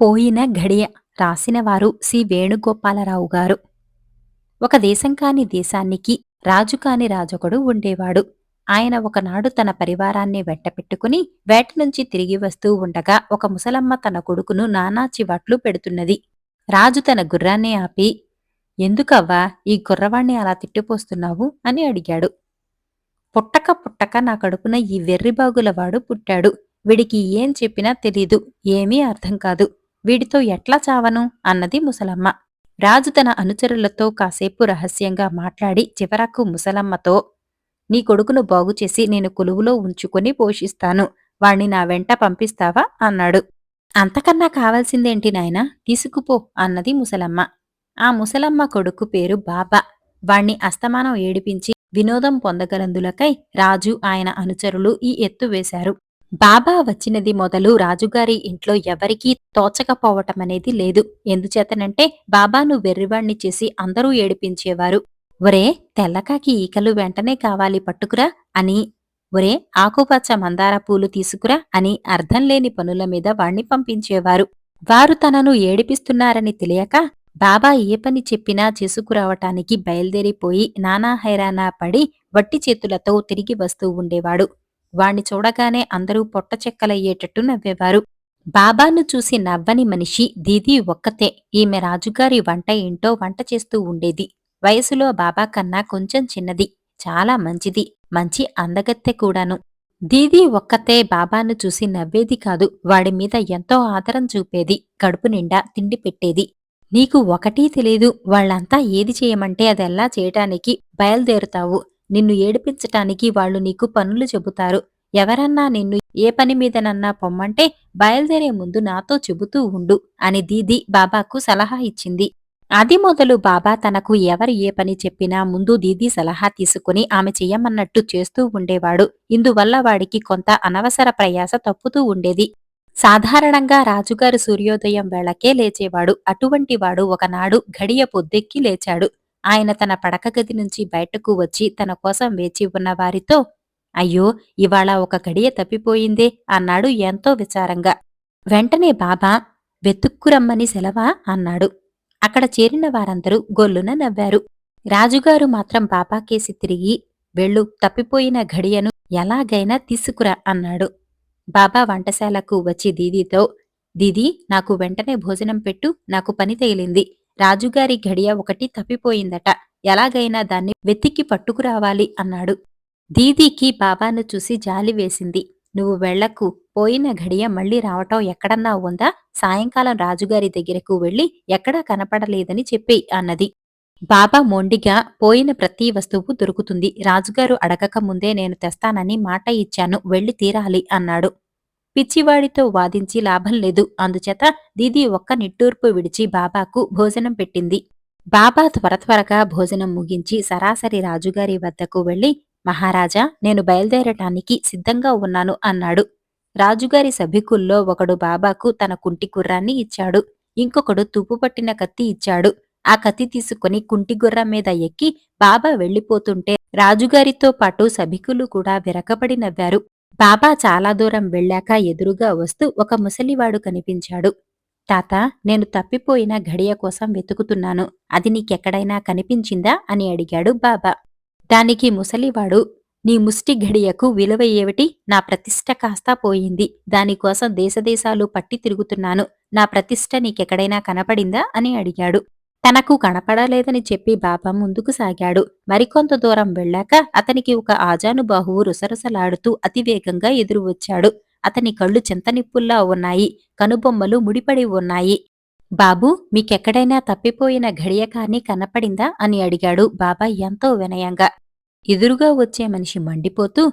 పోయిన ఘడియ రాసినవారు సి. వేణుగోపాలరావు గారు. ఒక దేశం కాని దేశానికి రాజు కాని రాజొకడు ఉండేవాడు. ఆయన ఒకనాడు తన పరివారాన్ని వెంటపెట్టుకుని వేట నుంచి తిరిగి వస్తూ ఉండగా ఒక ముసలమ్మ తన కొడుకును నానా చివాట్లు పెడుతున్నది. రాజు తన గుర్రాన్ని ఆపి ఎందుకవ్వా ఈ గుర్రవాణ్ణి అలా తిట్టిపోస్తున్నావు? అని అడిగాడు. పుట్టక పుట్టక నా కడుపున ఈ వెర్రిబాగులవాడు పుట్టాడు. వీడికి ఏం చెప్పినా తెలీదు ఏమీ అర్థం కాదు. వీడితో ఎట్లా చావను? అన్నది ముసలమ్మ. రాజు తన అనుచరులతో కాసేపు రహస్యంగా మాట్లాడి చివరకు ముసలమ్మతో నీ కొడుకును బాగుచేసి నేను కొలువులో ఉంచుకొని పోషిస్తాను. వాణ్ణి నా వెంట పంపిస్తావా? అన్నాడు. అంతకన్నా కావాల్సిందేంటి నాయనా? తీసుకుపో అన్నది ముసలమ్మ. ఆ ముసలమ్మ కొడుకు పేరు బాబా. వాణ్ణి అస్తమానం ఏడిపించి వినోదం పొందగలందులకై రాజు ఆయన అనుచరులు ఈ ఎత్తు వేశారు. బాబా వచ్చినది మొదలు రాజుగారి ఇంట్లో ఎవరికీ తోచకపోవటమనేది లేదు. ఎందుచేతనంటే బాబాను వెర్రివాణ్ణి చేసి అందరూ ఏడిపించేవారు. ఒరే తెల్లకాకి ఈకలు వెంటనే కావాలి పట్టుకురా అని ఒరే ఆకుపచ్చ మందార పూలు తీసుకురా అని అర్థం లేని పనుల మీద వాణ్ణి పంపించేవారు. వారు తనను ఏడిపిస్తున్నారని తెలియక బాబా ఏ పని చెప్పినా చేసుకురావటానికి బయలుదేరిపోయి నానా హైరానా పడి వట్టి చేతులతో తిరిగి వస్తూ ఉండేవాడు. వాణ్ణి చూడగానే అందరూ పొట్ట చెక్కలయ్యేటట్టు నవ్వేవారు. బాబాను చూసి నవ్వని మనిషి దీదీ ఒక్కతే ఈమె రాజుగారి వంట ఇంటో వంట చేస్తూ ఉండేది. వయసులో బాబా కన్నా కొంచెం చిన్నది చాలా మంచిది మంచి అందగత్తె కూడాను. దీదీ ఒక్కతే బాబాను చూసి నవ్వేది కాదు వాడి మీద ఎంతో ఆదరం చూపేది కడుపు నిండా తిండి పెట్టేది. నీకు ఒకటీ తెలీదు వాళ్ళంతా ఏది చేయమంటే అదెల్లా చేయటానికి బయలుదేరుతావు. నిన్ను ఏడిపించటానికి వాళ్ళు నీకు పనులు చెబుతారు. ఎవరన్నా నిన్ను ఏ పని మీదనన్నా పొమ్మంటే బయలుదేరే ముందు నాతో చెబుతూ ఉండు అని దీది బాబాకు సలహా ఇచ్చింది. అది మొదలు బాబా తనకు ఎవరు ఏ పని చెప్పినా ముందు దీది సలహా తీసుకుని ఆమె చెయ్యమన్నట్టు చేస్తూ ఉండేవాడు. ఇందువల్ల వాడికి కొంత అనవసర ప్రయాస తప్పుతూ ఉండేది. సాధారణంగా రాజుగారు సూర్యోదయం వేళకే లేచేవాడు. అటువంటి వాడు ఒకనాడు గడియ పొద్దెక్కి లేచాడు. ఆయన తన పడక గది నుంచి బయటకు వచ్చి తన కోసం వేచి ఉన్న వారితో అయ్యో ఇవాళ ఒక గడియ తప్పిపోయిందే అన్నాడు ఎంతో విచారంగా. వెంటనే బాబా వెతుక్కురమ్మని సెలవా అన్నాడు. అక్కడ చేరిన వారందరూ గొల్లున నవ్వారు. రాజుగారు మాత్రం బాబాకేసి తిరిగి వెళ్ళు తప్పిపోయిన ఘడియను ఎలాగైనా తీసుకురా అన్నాడు. బాబా వంటశాలకు వచ్చి దీదీతో దీదీ నాకు వెంటనే భోజనం పెట్టు నాకు పని తగిలింది. రాజుగారి ఘడియ ఒకటి తప్పిపోయిందట. ఎలాగైనా దాన్ని వెతికి పట్టుకురావాలి అన్నాడు. దీదీకి బాబాను చూసి జాలి వేసింది. నువ్వు వెళ్ళకు పోయిన ఘడియ మళ్ళీ రావటం ఎక్కడన్నా ఉందా సాయంకాలం రాజుగారి దగ్గరకు వెళ్ళి ఎక్కడా కనపడలేదని చెప్పి అన్నది. బాబా మొండిగా పోయిన ప్రతి వస్తువు దొరుకుతుంది. రాజుగారు అడగక ముందే నేను తెస్తానని మాట ఇచ్చాను. వెళ్ళి తీరాలి అన్నాడు. పిచ్చివాడితో వాదించి లాభం లేదు. అందుచేత దీది ఒక్క నిట్టూర్పు విడిచి బాబాకు భోజనం పెట్టింది. బాబా త్వర త్వరగా భోజనం ముగించి సరాసరి రాజుగారి వద్దకు వెళ్ళి మహారాజా నేను బయలుదేరటానికి సిద్ధంగా ఉన్నాను అన్నాడు. రాజుగారి సభికుల్లో ఒకడు బాబాకు తన కుంటి గుర్రాన్ని ఇచ్చాడు. ఇంకొకడు తుప్పుపట్టిన కత్తి ఇచ్చాడు. ఆ కత్తి తీసుకుని కుంటి గుర్రం మీద ఎక్కి బాబా వెళ్ళిపోతుంటే రాజుగారితో పాటు సభికులు కూడా విరకబడి నవ్వారు. బాబా చాలా దూరం వెళ్ళాక ఎదురుగా వస్తూ ఒక ముసలివాడు కనిపించాడు. తాత నేను తప్పిపోయిన ఘడియ కోసం వెతుకుతున్నాను. అది నీకెక్కడైనా కనిపించిందా? అని అడిగాడు బాబా. దానికి ముసలివాడు నీ ముష్టి ఘడియకు విలువ ఏమిటి? నా ప్రతిష్ట కాస్తా పోయింది. దానికోసం దేశదేశాలు పట్టి తిరుగుతున్నాను. నా ప్రతిష్ట నీకెక్కడైనా కనపడిందా? అని అడిగాడు. తనకు కనపడలేదని చెప్పి బాబా ముందుకు సాగాడు. మరికొంత దూరం వెళ్ళాక అతనికి ఒక ఆజానుబాహువు రుసరుసలాడుతూ అతివేగంగా ఎదురు వచ్చాడు అతని కళ్ళు చింతనిప్పుల్లా ఉన్నాయి. కనుబొమ్మలు ముడిపడి ఉన్నాయి. బాబూ మీకెక్కడైనా తప్పిపోయిన ఘడియ కానీ కనపడిందా? అని అడిగాడు బాబా ఎంతో వినయంగా. ఎదురుగా వచ్చే మనిషి మండిపోతూ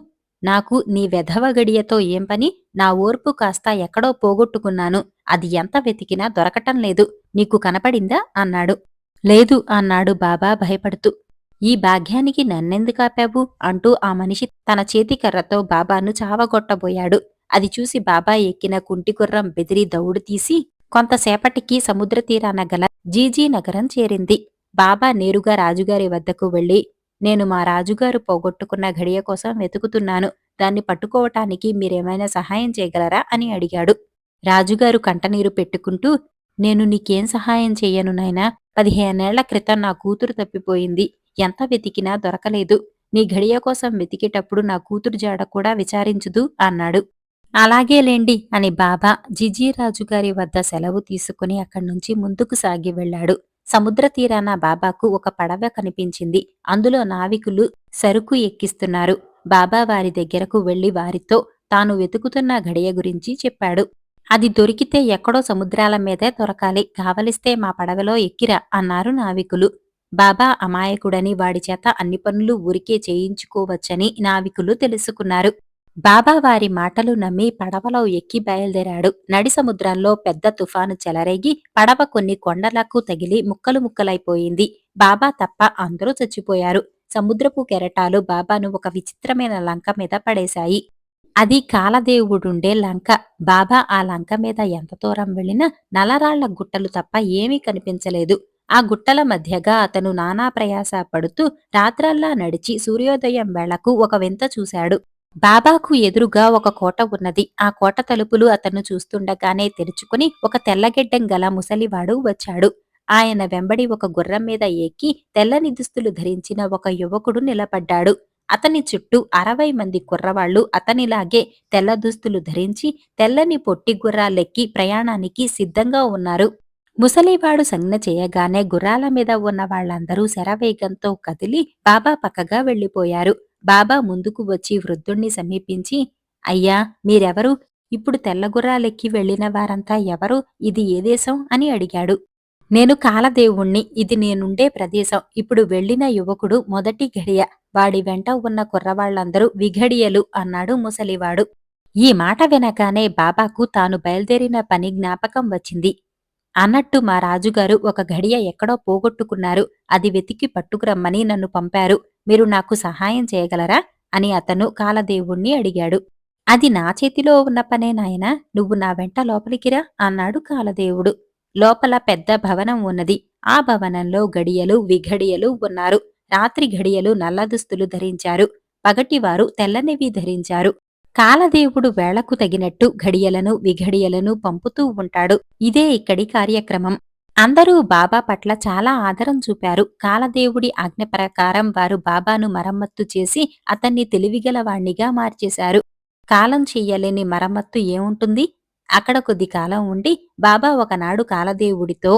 నాకు నీ వెధవ గడియతో ఏం పని? నా ఓర్పు కాస్త ఎక్కడో పోగొట్టుకున్నాను. అది ఎంత వెతికినా దొరకటం లేదు. నీకు కనపడిందా? అన్నాడు. లేదు అన్నాడు బాబా భయపడుతూ. ఈ భాగ్యానికి నన్నెందుకాపావు అంటూ ఆ మనిషి తన చేతికర్రతో బాబాను చావగొట్టబోయాడు. అది చూసి బాబా ఎక్కిన కుంటికుర్రం బెదిరి దౌడు తీసి కొంతసేపటికి సముద్ర తీరాన గల జీజీ నగరం చేరింది. బాబా నేరుగా రాజుగారి వద్దకు వెళ్ళి నేను మా రాజుగారు పోగొట్టుకున్న ఘడియ కోసం వెతుకుతున్నాను. దాన్ని పట్టుకోవటానికి మీరేమైనా సహాయం చేయగలరా? అని అడిగాడు. రాజుగారు కంటనీరు పెట్టుకుంటూ నేను నీకేం సహాయం చెయ్యను నాయనా. పదిహేనేళ్ళ క్రితం నా కూతురు తప్పిపోయింది. ఎంత వెతికినా దొరకలేదు. నీ ఘడియ కోసం వెతికేటప్పుడు నా కూతురు జాడ కూడా విచారించుదు అన్నాడు. అలాగేలేండి అని బాబా జిజీరాజు గారి వద్ద సెలవు తీసుకుని అక్కడి నుంచి ముందుకు సాగి వెళ్ళాడు. సముద్ర తీరాన బాబాకు ఒక పడవ కనిపించింది. అందులో నావికులు సరుకు ఎక్కిస్తున్నారు. బాబా వారి దగ్గరకు వెళ్ళి వారితో తాను వెతుకుతున్న ఘడియ గురించి చెప్పాడు. అది దొరికితే ఎక్కడో సముద్రాల మీదే దొరకాలి కావలిస్తే మా పడవలో ఎక్కిరా అన్నారు నావికులు. బాబా అమాయకుడని వాడి చేత అన్ని పనులు ఊరికే చేయించుకోవచ్చని నావికులు తెలుసుకున్నారు. బాబా వారి మాటలు నమ్మి పడవలో ఎక్కి బయలుదేరాడు. నడి సముద్రంలో పెద్ద తుఫాను చెలరేగి పడవ కొన్ని కొండలకు తగిలి ముక్కలు ముక్కలైపోయింది. బాబా తప్ప అందరూ చచ్చిపోయారు. సముద్రపు కెరటాలు బాబాను ఒక విచిత్రమైన లంక మీద పడేశాయి. అది కాలదేవుడుండే లంక. బాబా ఆ లంక మీద ఎంత దూరం వెళ్ళినా నలరాళ్ళ గుట్టలు తప్ప ఏమీ కనిపించలేదు. ఆ గుట్టల మధ్యగా అతను నానా ప్రయాస పడుతూ రాత్రల్లా నడిచి సూర్యోదయం వేళకు ఒక వింత చూశాడు. బాబాకు ఎదురుగా ఒక కోట ఉన్నది. ఆ కోట తలుపులు అతను చూస్తుండగానే తెరుచుకుని ఒక తెల్లగెడ్డం గల ముసలివాడు వచ్చాడు. ఆయన వెంబడి ఒక గుర్రం మీద ఎక్కి తెల్లని దుస్తులు ధరించిన ఒక యువకుడు నిలబడ్డాడు. అతని చుట్టూ అరవై మంది కుర్రవాళ్ళు అతనిలాగే తెల్ల దుస్తులు ధరించి తెల్లని పొట్టి గుర్రాలెక్కి ప్రయాణానికి సిద్ధంగా ఉన్నారు. ముసలివాడు సంజ్ఞ చేయగానే గుర్రాల మీద ఉన్న వాళ్ళందరూ శరవేగంతో కదిలి బాబా పక్కగా వెళ్ళిపోయారు బాబా ముందుకు వచ్చి వృద్ధుణ్ణి సమీపించి అయ్యా మీరెవరు? ఇప్పుడు తెల్ల గుర్రాలెక్కి వెళ్ళిన వారంతా ఎవరు? ఇది ఏ దేశం? అని అడిగాడు. నేను కాలదేవుణ్ణి ఇది నేనుండే ప్రదేశం. ఇప్పుడు వెళ్ళిన యువకుడు మొదటి ఘడియ. వాడి వెంట ఉన్న కుర్రవాళ్ళందరూ విఘడియలు అన్నాడు ముసలివాడు. ఈ మాట వినగానే బాబాకు తాను బయలుదేరిన పని జ్ఞాపకం వచ్చింది. అన్నట్టు మా రాజుగారు ఒక ఘడియ ఎక్కడో పోగొట్టుకున్నారు. అది వెతికి పట్టుకురమ్మని నన్ను పంపారు. మీరు నాకు సహాయం చేయగలరా? అని అతను కాలదేవుణ్ణి అడిగాడు. అది నా చేతిలో ఉన్న పనే నాయనా. నువ్వు నా వెంట లోపలికిరా అన్నాడు కాలదేవుడు. లోపల పెద్ద భవనం ఉన్నది. ఆ భవనంలో గడియలు విఘడియలు ఉన్నారు. రాత్రి ఘడియలు నల్ల దుస్తులు ధరించారు. పగటివారు తెల్లనివి ధరించారు. కాలదేవుడు వేళకు తగినట్టు ఘడియలను విఘడియలను పంపుతూ ఉంటాడు. ఇదే ఇక్కడి కార్యక్రమం. అందరూ బాబా పట్ల చాలా ఆదరం చూపారు. కాలదేవుడి ఆజ్ఞ ప్రకారం వారు బాబాను మరమ్మత్తు చేసి అతన్ని తెలివిగలవాణ్ణిగా మార్చేశారు. కాలం చెయ్యలేని మరమ్మత్తు ఏముంటుంది? అక్కడ కొద్ది కాలం ఉండి బాబా ఒకనాడు కాలదేవుడితో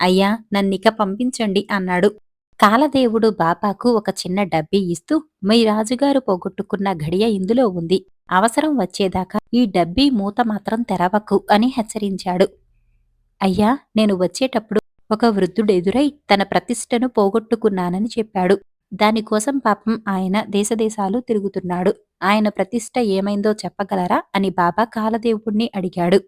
అయ్యా నన్నిక పంపించండి అన్నాడు. కాలదేవుడు బాబాకు ఒక చిన్న డబ్బీ ఇస్తూ మీ రాజుగారు పోగొట్టుకున్న ఘడియ ఇందులో ఉంది. అవసరం వచ్చేదాకా ఈ డబ్బీ మూత మాత్రం తెరవకు అని హెచ్చరించాడు. అయ్యా నేను వచ్చేటప్పుడు ఒక వృద్ధుడెదురై తన ప్రతిష్టను పోగొట్టుకున్నానని చెప్పాడు. దానికోసం పాపం ఆయన దేశదేశాలు తిరుగుతున్నాడు. ఆయన ప్రతిష్ట ఏమైందో చెప్పగలరా? అని బాబా కాలదేవుణ్ణి అడిగాడు.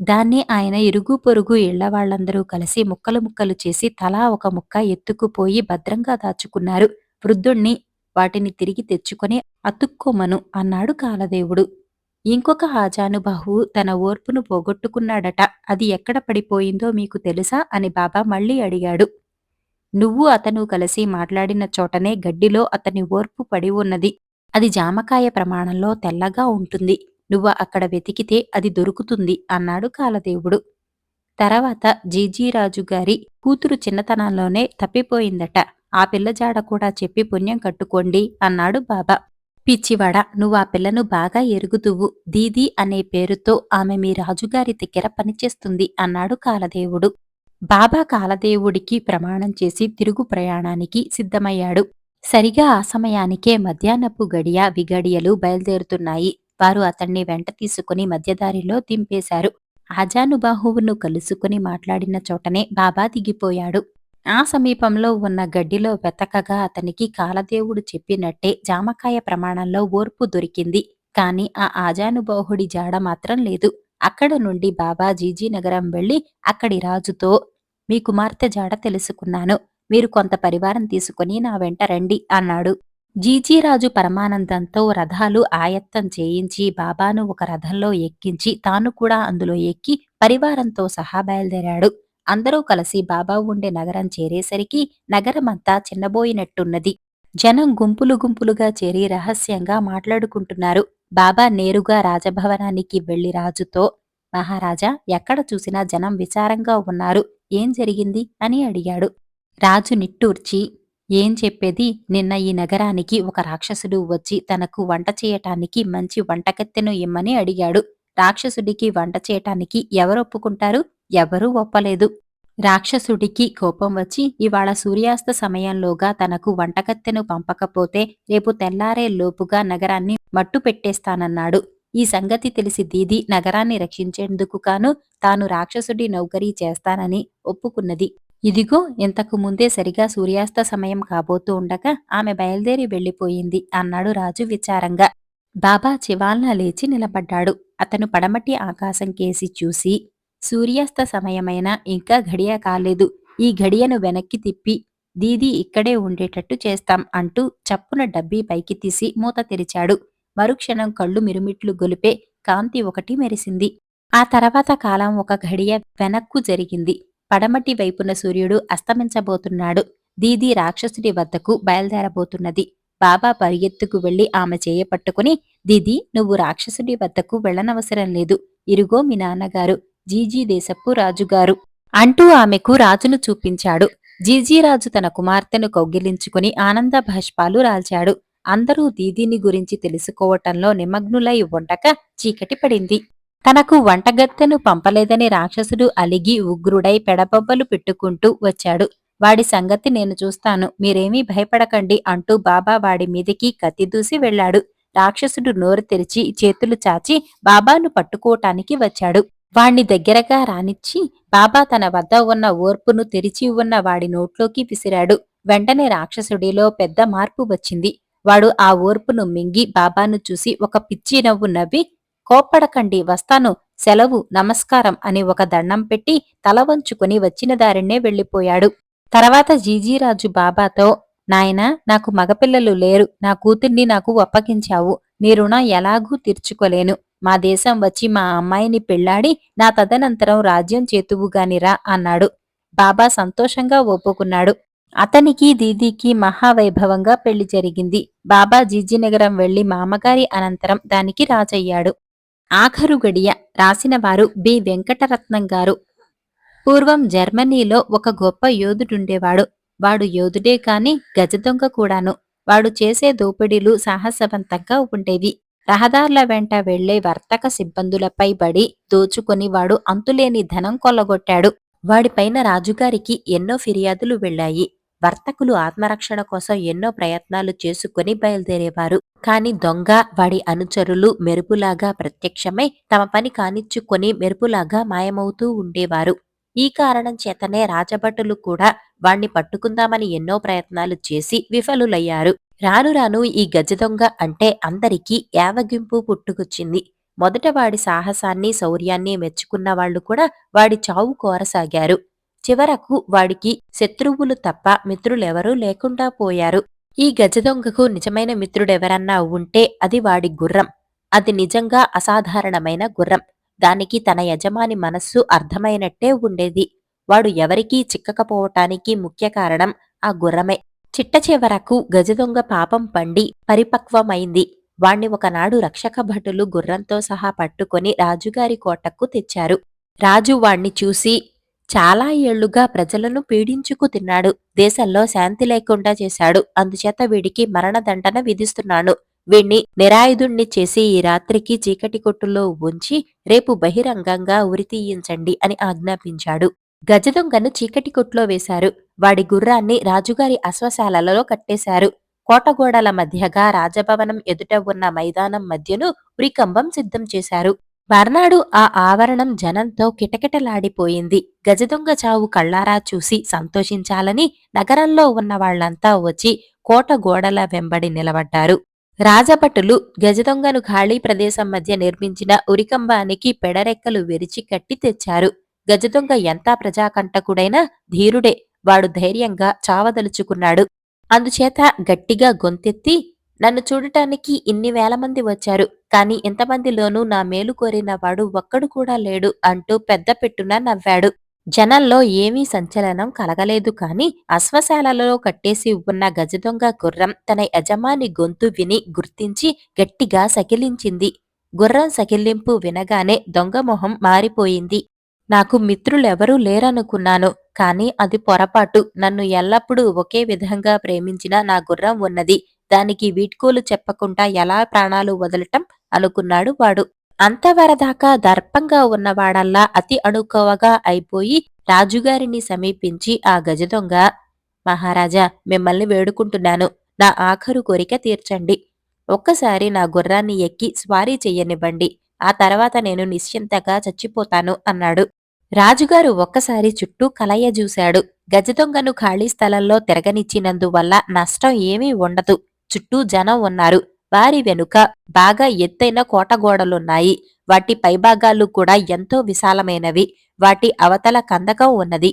దాన్ని ఆయన ఇరుగు పొరుగు ఇళ్ళవాళ్ళందరూ కలిసి ముక్కలు ముక్కలు చేసి తలా ఒక ముక్క ఎత్తుకుపోయి భద్రంగా దాచుకున్నారు. వృద్ధుణ్ణి వాటిని తిరిగి తెచ్చుకొని అతుక్కోమను అన్నాడు కాలదేవుడు. ఇంకొక ఆజానుబాహువు తన ఓర్పును పోగొట్టుకున్నాడట. అది ఎక్కడ పడిపోయిందో మీకు తెలుసా? అని బాబా మళ్ళీ అడిగాడు. నువ్వు అతను కలిసి మాట్లాడిన చోటనే గడ్డిలో అతని ఓర్పు పడి ఉన్నది. అది జామకాయ ప్రమాణంలో తెల్లగా ఉంటుంది. నువ్వు అక్కడ వెతికితే అది దొరుకుతుంది అన్నాడు కాలదేవుడు. తర్వాత జీజీరాజు గారి కూతురు చిన్నతనంలోనే తప్పిపోయిందట. ఆ పిల్ల జాడ కూడా చెప్పి పుణ్యం కట్టుకోండి అన్నాడు బాబా. పిచ్చివాడ నువ్వు ఆ పిల్లను బాగా ఎరుగుతువు దీది అనే పేరుతో ఆమె మీ రాజుగారి దగ్గర పనిచేస్తుంది అన్నాడు కాలదేవుడు. బాబా కాలదేవుడికి ప్రమాణం చేసి తిరుగు ప్రయాణానికి సిద్ధమయ్యాడు. సరిగా ఆ సమయానికే మధ్యాహ్నపు గడియ విగడియలు బయలుదేరుతున్నాయి. వారు అతన్ని వెంట తీసుకుని మధ్యదారిలో దింపేశారు. ఆజానుబాహువును కలుసుకుని మాట్లాడిన చోటనే బాబా దిగిపోయాడు. ఆ సమీపంలో ఉన్న గడ్డిలో వెతకగా అతనికి కాలదేవుడు చెప్పినట్టే జామకాయ ప్రమాణంలో ఓర్పు దొరికింది. కాని ఆ ఆజానుబాహుడి జాడ మాత్రం లేదు. అక్కడ నుండి బాబా జీజీనగరం వెళ్ళి అక్కడి రాజుతో మీ కుమార్తె జాడ తెలుసుకున్నాను. మీరు కొంత పరివారం తీసుకుని నా వెంట రండి అన్నాడు. జీజీరాజు పరమానందంతో రథాలు ఆయత్తం చేయించి బాబాను ఒక రథంలో ఎక్కించి తాను కూడా అందులో ఎక్కి పరివారంతో సహా బయలుదేరాడు. అందరూ కలిసి బాబా ఉండే నగరం చేరేసరికి నగరమంతా చిన్నబోయినట్టున్నది. జనం గుంపులు గుంపులుగా చేరి రహస్యంగా మాట్లాడుకుంటున్నారు. బాబా నేరుగా రాజభవనానికి వెళ్ళి రాజుతో మహారాజా ఎక్కడ చూసినా జనం విచారంగా ఉన్నారు. ఏం జరిగింది? అని అడిగాడు. రాజు నిట్టూర్చి ఏం చెప్పేది? నిన్న ఈ నగరానికి ఒక రాక్షసుడు వచ్చి తనకు వంట చేయటానికి మంచి వంటకత్తెను ఇమ్మని అడిగాడు. రాక్షసుడికి వంట చేయటానికి ఎవరు ఒప్పుకుంటారు? ఎవరూ ఒప్పలేదు. రాక్షసుడికి కోపం వచ్చి ఇవాళ సూర్యాస్త సమయంలోగా తనకు వంటకత్తెను పంపకపోతే రేపు తెల్లారే లోపుగా నగరాన్ని మట్టు పెట్టేస్తానన్నాడు. ఈ సంగతి తెలిసి దీది నగరాన్ని రక్షించేందుకు కాను తాను రాక్షసుడి నౌకరీ చేస్తానని ఒప్పుకున్నది. ఇదిగో ఇంతకు ముందే సరిగా సూర్యాస్త సమయం కాబోతూ ఉండగా ఆమె బయలుదేరి వెళ్ళిపోయింది అన్నాడు రాజు విచారంగా. బాబా చివాల్న లేచి నిలబడ్డాడు. అతను పడమటి ఆకాశం కేసి చూసి సూర్యాస్త సమయమైనా ఇంకా ఘడియ కాలేదు. ఈ గడియను వెనక్కి తిప్పి దీది ఇక్కడే ఉండేటట్టు చేస్తాం అంటూ చప్పున డబ్బీ పైకి తీసి మూత తెరిచాడు. మరుక్షణం కళ్ళు మిరుమిట్లు గొలిపే కాంతి ఒకటి మెరిసింది. ఆ తర్వాత కాలం ఒక ఘడియ వెనక్కు జరిగింది. పడమటి వైపున సూర్యుడు అస్తమించబోతున్నాడు. దీది రాక్షసుడి వద్దకు బయలుదేరబోతున్నది. బాబా పరిగెత్తుకు వెళ్ళి ఆమె చేయ పట్టుకుని దీది నువ్వు రాక్షసుడి వద్దకు వెళ్ళనవసరం లేదు. ఇరుగో మీ నాన్నగారు జీజీ దేశపు రాజుగారు అంటూ ఆమెకు రాజును చూపించాడు. జీజీరాజు తన కుమార్తెను కౌగిలించుకుని ఆనంద భాష్పాలు రాల్చాడు. అందరూ దీదీని గురించి తెలుసుకోవటంలో నిమగ్నులై ఉండక చీకటి పడింది. తనకు వంటగత్తెను పంపలేదని రాక్షసుడు అలిగి ఉగ్రుడై పెడబొబ్బలు పెట్టుకుంటూ వచ్చాడు. వాడి సంగతి నేను చూస్తాను. మీరేమీ భయపడకండి అంటూ బాబా వాడి మీదికి కత్తి దూసి వెళ్ళాడు రాక్షసుడు నోరు తెరిచి చేతులు చాచి బాబాను పట్టుకోటానికి వచ్చాడు. వాణ్ణి దగ్గరగా రానిచ్చి బాబా తన వద్ద ఉన్న ఓర్పును తెరిచి ఉన్న వాడి నోట్లోకి విసిరాడు. వెంటనే రాక్షసుడిలో పెద్ద మార్పు వచ్చింది. వాడు ఆ ఓర్పును మింగి బాబాను చూసి ఒక పిచ్చి నవ్వు నవ్వి కోప్పడకండి వస్తాను. సెలవు నమస్కారం అని ఒక దండం పెట్టి తల వంచుకుని వచ్చిన దారినే వెళ్ళిపోయాడు తర్వాత జీజీరాజు బాబాతో నాయనా నాకు మగపిల్లలు లేరు. నా కూతుర్ని నాకు అప్పగించావు. నీ రుణం ఎలాగూ తీర్చుకోలేను. మా దేశం వచ్చి మా అమ్మాయిని పెళ్ళాడి నా తదనంతరం రాజ్యం చేతువుగానిరా అన్నాడు. బాబా సంతోషంగా ఒప్పుకున్నాడు. అతనికి దీదీకి మహావైభవంగా పెళ్ళి జరిగింది. బాబా జీజీనగరం వెళ్ళి మామగారి అనంతరం దానికి రాజయ్యాడు. ఆఖరు గడియ రాసినవారు బి. వెంకటరత్నం గారు. పూర్వం జర్మనీలో ఒక గొప్ప యోధుడుండేవాడు. వాడు యోధుడే కాని గజదొంగ కూడాను. వాడు చేసే దోపిడీలు సాహసవంతంగా ఉండేవి. రహదార్ల వెంట వెళ్ళే వర్తక సిబ్బందులపై బడి దోచుకొని వాడు అంతులేని ధనం కొల్లగొట్టాడు. వాడిపైన రాజుగారికి ఎన్నో ఫిర్యాదులు వెళ్ళాయి. వర్తకులు ఆత్మరక్షణ కోసం ఎన్నో ప్రయత్నాలు చేసుకుని బయలుదేరేవారు. కాని దొంగ వాడి అనుచరులు మెరుపులాగా ప్రత్యక్షమై తమ పని కానిచ్చుకొని మెరుపులాగా మాయమవుతూ ఉండేవారు. ఈ కారణం చేతనే రాజభటులు కూడా వాణ్ణి పట్టుకుందామని ఎన్నో ప్రయత్నాలు చేసి విఫలులయ్యారు. రాను రాను ఈ గజదొంగ అంటే అందరికీ యావగింపు పుట్టుకొచ్చింది. మొదట వాడి సాహసాన్ని శౌర్యాన్ని మెచ్చుకున్న వాళ్ళు కూడా వాడి చావు కోరసాగారు. చివరకు వాడికి శత్రువులు తప్ప మిత్రులెవరూ లేకుండా పోయారు. ఈ గజదొంగకు నిజమైన మిత్రుడెవరన్నా ఉంటే అది వాడి గుర్రం. అది నిజంగా అసాధారణమైన గుర్రం. దానికి తన యజమాని మనస్సు అర్థమైనట్టే ఉండేది. వాడు ఎవరికీ చిక్కకపోవటానికి ముఖ్య కారణం ఆ గుర్రమే. చిట్ట చివరకు గజదొంగ పాపం పండి పరిపక్వమైంది. వాణ్ణి ఒకనాడు రక్షక భటులు గుర్రంతో సహా పట్టుకొని రాజుగారి కోటకు తెచ్చారు. రాజు వాణ్ణి చూసి చాలా ఏళ్ళుగా ప్రజలను పీడించుకు తిన్నాడు. దేశంలో శాంతి లేకుండా చేశాడు. అందుచేత వీడికి మరణదండన విధిస్తున్నాను. వీణ్ణి నిరాయుధుణ్ణి చేసి ఈ రాత్రికి చీకటి కొట్టులో ఉంచి రేపు బహిరంగంగా ఉరితీయించండి అని ఆజ్ఞాపించాడు. గజదొంగను చీకటి కొట్లో వేశారు. వాడి గుర్రాన్ని రాజుగారి అశ్వశాలలో కట్టేశారు. కోటగోడల మధ్యగా రాజభవనం ఎదుట ఉన్న మైదానం మధ్యను ఉరికంబం సిద్ధం చేశారు. మర్నాడు ఆ ఆవరణం జనంతో కిటకిటలాడిపోయింది. గజదొంగ చావు కళ్ళారా చూసి సంతోషించాలని నగరంలో ఉన్న వాళ్ళంతా వచ్చి కోట గోడల వెంబడి నిలబడ్డారు. రాజభటులు గజదొంగను ఖాళీ ప్రదేశం మధ్య నిర్మించిన ఉరికంబానికి పెడరెక్కలు విరిచి కట్టి తెచ్చారు. గజదొంగ ఎంత ప్రజాకంటకుడైనా ధీరుడే వాడు ధైర్యంగా చావదలుచుకున్నాడు. అందుచేత గట్టిగా గొంతెత్తి నన్ను చూడటానికి ఇన్ని వేల మంది వచ్చారు. కాని ఇంతమందిలోనూ నా మేలు కోరిన వాడు ఒక్కడు కూడా లేడు అంటూ పెద్ద పెట్టున నవ్వాడు. జనంలో ఏమీ సంచలనం కలగలేదు కాని అశ్వశాలలో కట్టేసి ఉన్న గజదొంగ గుర్రం తన యజమాని గొంతు విని గుర్తించి గట్టిగా సకిలించింది. గుర్రం సకిలింపు వినగానే దొంగమొహం మారిపోయింది. నాకు మిత్రులెవరూ లేరనుకున్నాను కాని అది పొరపాటు. నన్ను ఎల్లప్పుడూ ఒకే విధంగా ప్రేమించిన నా గుర్రం ఉన్నది. దానికి వీడ్కోలు చెప్పకుండా ఎలా ప్రాణాలు వదలటం అనుకున్నాడు వాడు. అంతవరదాకా దర్పంగా ఉన్నవాడల్లా అతి అణుకోవగా అయిపోయి రాజుగారిని సమీపించి ఆ గజదొంగ మహారాజా మిమ్మల్ని వేడుకుంటున్నాను. నా ఆఖరు కోరిక తీర్చండి. ఒక్కసారి నా గుర్రాన్ని ఎక్కి స్వారీ చెయ్యనివ్వండి. ఆ తర్వాత నేను నిశ్చింతగా చచ్చిపోతాను అన్నాడు. రాజుగారు ఒక్కసారి చుట్టూ కలయజూశాడు గజదొంగను ఖాళీ స్థలంలో తిరగనిచ్చినందువల్ల నష్టం ఏమీ ఉండదు. చుట్టూ జనం ఉన్నారు. వారి వెనుక బాగా ఎత్తైన కోటగోడలున్నాయి వాటి పైభాగాలు కూడా ఎంతో విశాలమైనవి. వాటి అవతల కందకం ఉన్నది.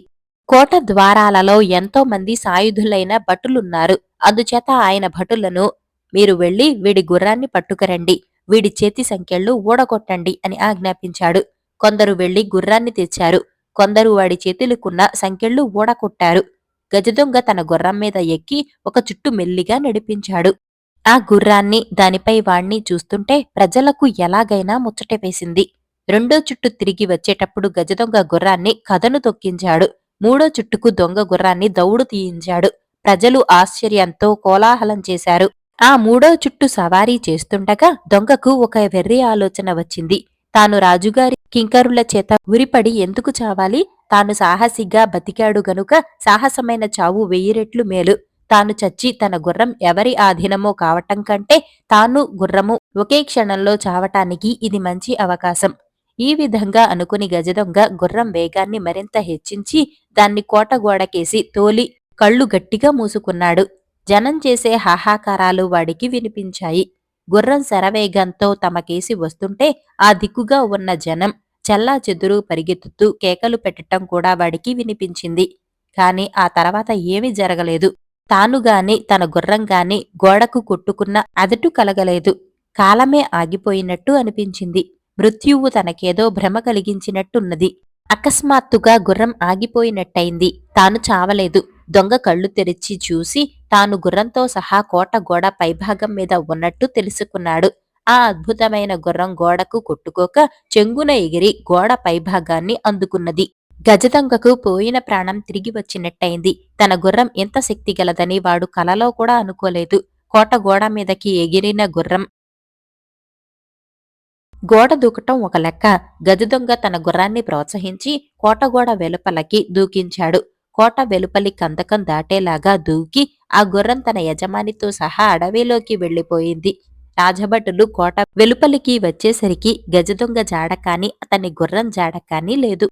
కోట ద్వారాలలో ఎంతో మంది సాయుధులైన భటులున్నారు. అందుచేత ఆయన భటులను మీరు వెళ్ళి వీడి గుర్రాన్ని పట్టుకురండి. వీడి చేతి సంఖ్యలు ఊడగొట్టండి అని ఆజ్ఞాపించాడు. కొందరు వెళ్ళి గుర్రాన్ని తెచ్చారు. కొందరు వాడి చేతులకున్న సంఖ్యలు ఊడకొట్టారు గజదొంగ తన గుర్రం మీద ఎక్కి ఒక చుట్టు మెల్లిగా నడిపించాడు. ఆ గుర్రాన్ని దానిపై వాణ్ణి చూస్తుంటే ప్రజలకు ఎలాగైనా ముచ్చట వేసింది. రెండో చుట్టు తిరిగి వచ్చేటప్పుడు గజదొంగ గుర్రాన్ని కథను తొక్కించాడు. మూడో చుట్టుకు దొంగ గుర్రాన్ని దౌడు తీయించాడు. ప్రజలు ఆశ్చర్యంతో కోలాహలం చేశారు. ఆ మూడో చుట్టు సవారీ చేస్తుండగా దొంగకు ఒక వెర్రి ఆలోచన వచ్చింది. తాను రాజుగారి కింకరుల చేత ఉరిపడి ఎందుకు చావాలి? తాను సాహసిగా బతికాడు గనుక సాహసమైన చావు వెయ్యి రెట్లు మేలు. తాను చచ్చి తన గుర్రం ఎవరి ఆధీనమో కావటం కంటే తాను గుర్రము ఒకే క్షణంలో చావటానికి ఇది మంచి అవకాశం. ఈ విధంగా అనుకుని గజదొంగ గుర్రం వేగాన్ని మరింత హెచ్చించి దాన్ని కోటగోడకేసి తోలి కళ్ళు గట్టిగా మూసుకున్నాడు. జనం చేసే హాహాకారాలు వాడికి వినిపించాయి. గుర్రం శరవేగంతో తమకేసి వస్తుంటే ఆ దిక్కుగా ఉన్న జనం చెల్లా చెదురు పరిగెత్తుతూ కేకలు పెట్టటం కూడా వాడికి వినిపించింది. కాని ఆ తర్వాత ఏమీ జరగలేదు. తానుగాని తన గుర్రంగాని గోడకు కొట్టుకున్న అదటు కలగలేదు. కాలమే ఆగిపోయినట్టు అనిపించింది. మృత్యువు తనకేదో భ్రమ కలిగించినట్టున్నది. అకస్మాత్తుగా గుర్రం ఆగిపోయినట్టయింది. తాను చావలేదు. దొంగ కళ్ళు తెరిచి చూసి తాను గుర్రంతో సహా కోట గోడ పైభాగం మీద ఉన్నట్టు తెలుసుకున్నాడు. ఆ అద్భుతమైన గుర్రం గోడకు కొట్టుకోక చెంగున ఎగిరి గోడ పైభాగాన్ని అందుకున్నది. గజదొంగకు పోయిన ప్రాణం తిరిగి వచ్చినట్టయింది. తన గుర్రం ఎంత శక్తి గలదని వాడు కలలో కూడా అనుకోలేదు. కోట గోడ మీదకి ఎగిరిన గుర్రం. గోడ దూకటం ఒక లెక్క. గజదొంగ తన గుర్రాన్ని ప్రోత్సహించి కోటగోడ వెలుపలకి దూకించాడు. కోట వెలుపలి కందకం దాటేలాగా దూకి ఆ గుర్రం తన యజమానితో సహా అడవిలోకి వెళ్ళిపోయింది రాజభటులు కోట వెలుపలికి వచ్చేసరికి గజదొంగ జాడ కానీ అతని గుర్రం జాడ కానీ లేదు.